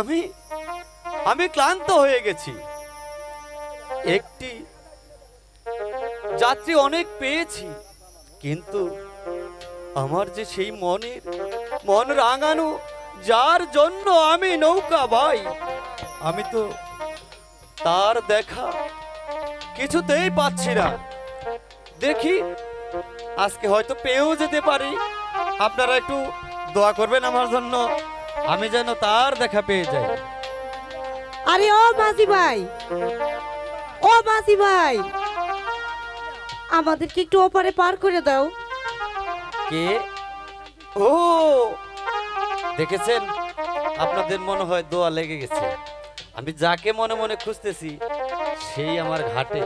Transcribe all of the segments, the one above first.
আমি আমি ক্লান্ত হয়ে গেছি। একটি যাত্রী অনেক পেয়েছি, কিন্তু আমার যে সেই মনের মন রাঙানো, যার জন্য আমি নৌকা ভাই, আমি তো তার দেখা কিছুতেই পাচ্ছি না। দেখি, আজকে হয়তো পেয়েও যেতে পারি। আপনারা একটু দোয়া করবেন আমার জন্য। আমি যেন তার দেখা পেয়ে যাই। আরে ও মাঝি ভাই। ও মাঝি ভাই। আমাদেরকে একটু ওপারে পার করে দাও। কে? ও! দেখেছেন? আপনাদের মনে হয় দোয়া লেগে গেছে। আমি যাকে মনে মনে খুঁজতেছি সেই আমার ঘাটে।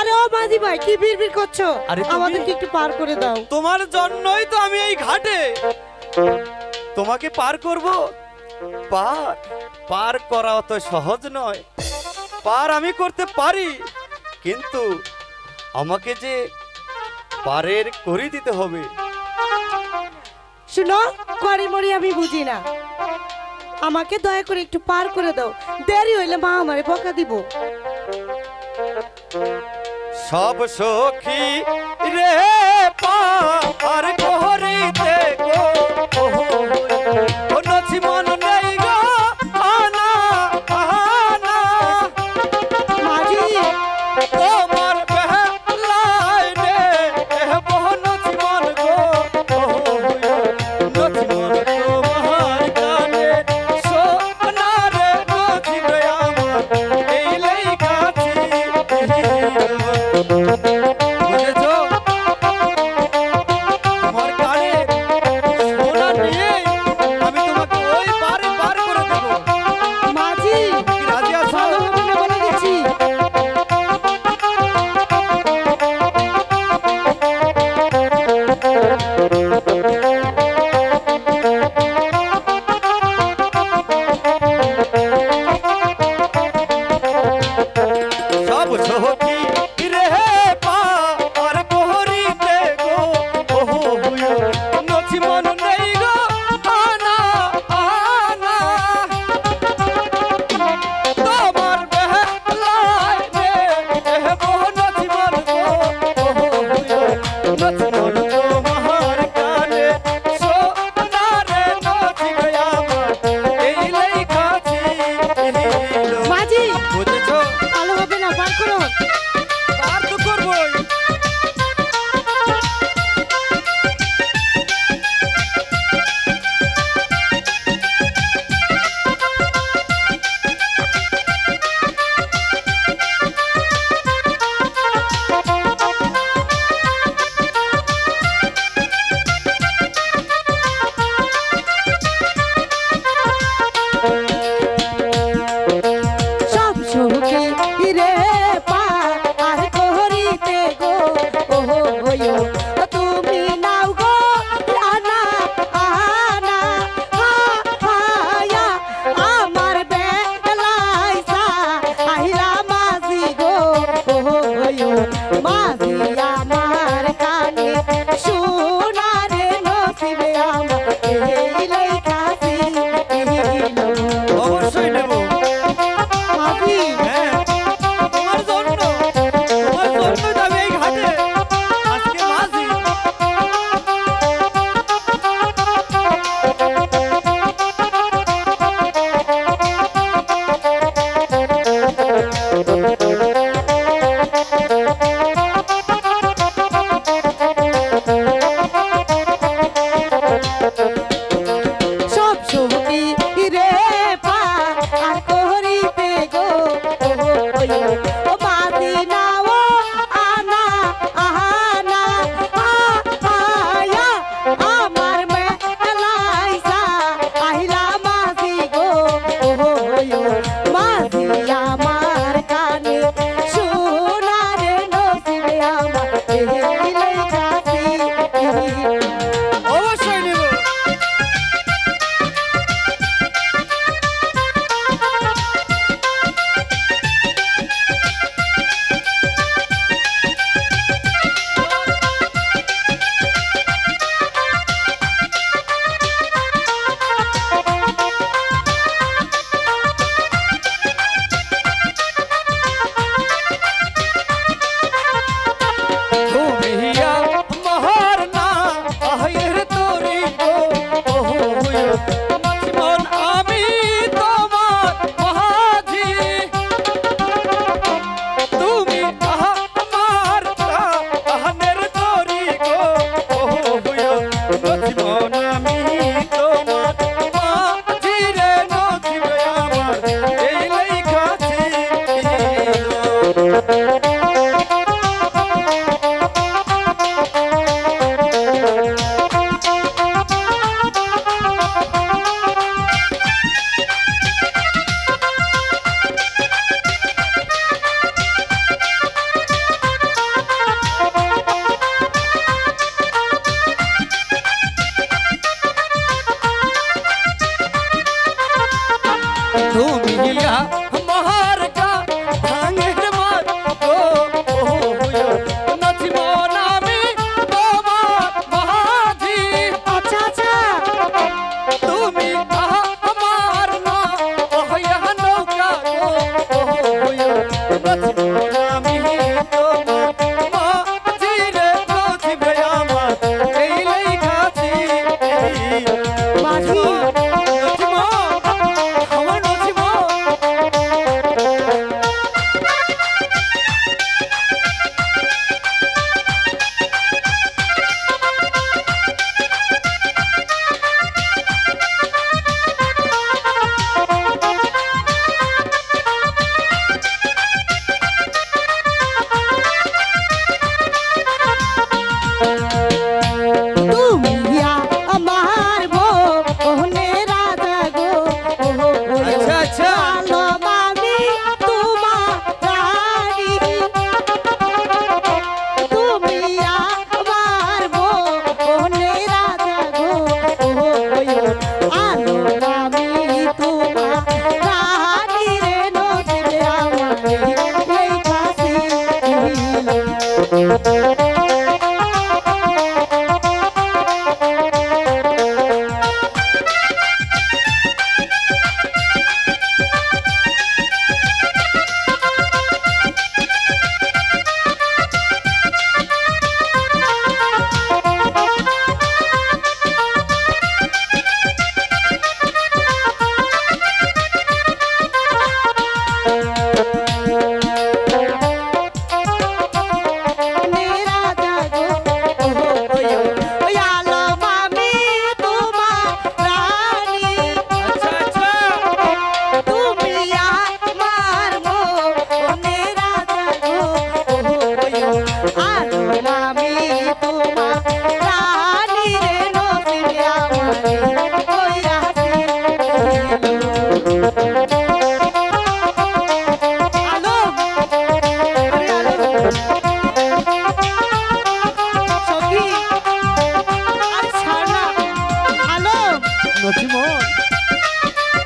আরে ও মাঝি ভাই কি বিড়বিড় করছ? আরে আমাদেরকে একটু পার করে দাও। তোমার জন্যই তো আমি এই ঘাটে। তোমাকে পার করব? পার? পার করা অত সহজ নয়। পার আমি করতে পারি কিন্তু আমাকে যে পারের করে দিতে হবে। শুনো করি মরি আমি বুঝি না। আমাকে দয়া করে একটু পার করে দাও। দেরি হইলে মা আমারে বকা দিব। সব সখী রে yeah.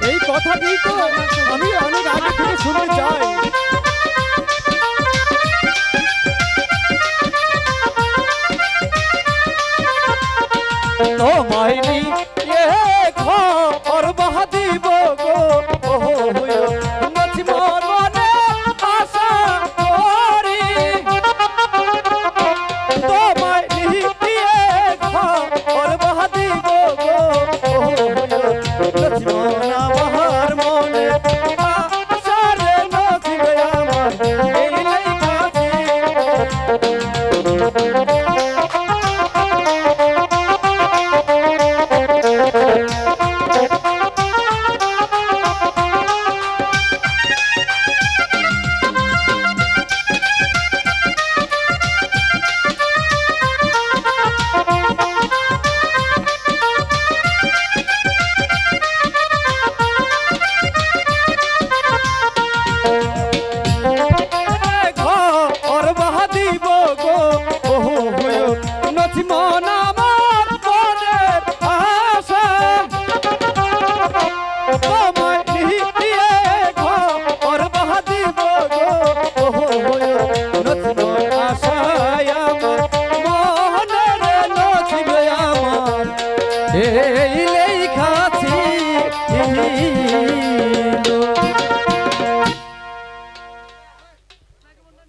এই কথা কথাটি তো আমি অনেক আগে থেকে শুনে চাই। তোমায়